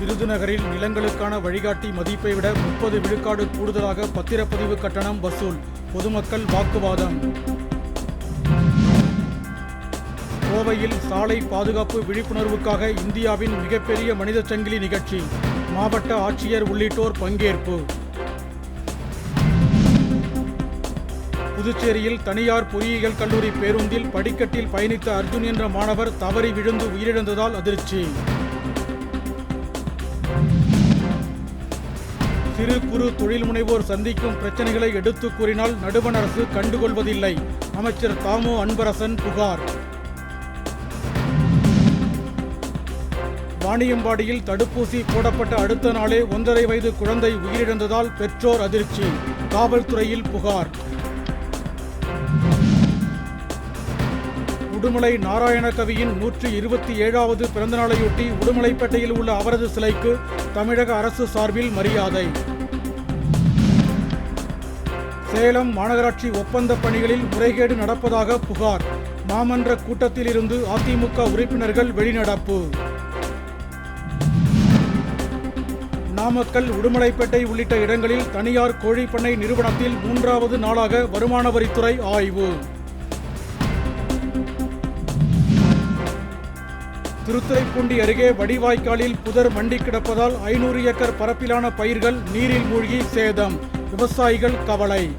விருதுநகரில் நிலங்களுக்கான வழிகாட்டி மதிப்பை விட முப்பது விழுக்காடு கூடுதலாக பத்திரப்பதிவு கட்டணம் வசூல். பொதுமக்கள் வாக்குவாதம். கோவையில் சாலை பாதுகாப்பு விழிப்புணர்வுக்காக இந்தியாவின் மிகப்பெரிய மனித சங்கிலி நிகழ்ச்சி. மாவட்ட ஆட்சியர் உள்ளிட்டோர் பங்கேற்பு. புதுச்சேரியில் தனியார் பொறியியல் கல்லூரி பேருந்தில் படிக்கட்டில் பயணித்த அர்ஜுன் என்ற மாணவர் தவறி விழுந்து உயிரிழந்ததால் அதிர்ச்சி. சிறு குறு தொழில் முனைவோர் சந்திக்கும் பிரச்சனைகளை எடுத்துக் கூறினால் நடுவண் அரசு கண்டுகொள்வதில்லை. அமைச்சர் தாமு அன்பரசன் புகார். வாணியம்பாடியில் தடுப்பூசி போடப்பட்ட அடுத்த நாளே ஒன்றரை வயது குழந்தை உயிரிழந்ததால் பெற்றோர் அதிர்ச்சி. காவல்துறையில் புகார். உடுமலை நாராயணகவியின் நூற்றி இருபத்தி ஏழாவது பிறந்தநாளையொட்டி உடுமலைப்பேட்டையில் உள்ள அவரது சிலைக்கு தமிழக அரசு சார்பில் மரியாதை. சேலம் மாநகராட்சி ஒப்பந்த பணிகளில் முறைகேடு நடப்பதாக புகார். மாமன்ற கூட்டத்தில் இருந்து அதிமுக உறுப்பினர்கள் வெளிநடப்பு. நாமக்கல் உடுமலைப்பேட்டை உள்ளிட்ட இடங்களில் தனியார் கோழிப்பண்ணை நிறுவனத்தில் மூன்றாவது நாளாக வருமான வரித்துறை ஆய்வு. திருத்துறைப்பூண்டி அருகே வடிவாய்க்காலில் புதர் மண்டி கிடப்பதால் ஐநூறு ஏக்கர் பரப்பிலான பயிர்கள் நீரில் மூழ்கி சேதம். விவசாயிகள் கவலை.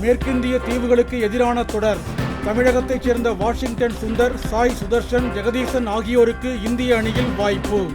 மேற்கிந்திய தீவுகளுக்கு எதிரான தொடர். தமிழகத்தைச் சேர்ந்த வாஷிங்டன் சுந்தர் சாய் சுதர்ஷன் ஜெகதீசன் ஆகியோருக்கு இந்திய அணியில் வாய்ப்பு.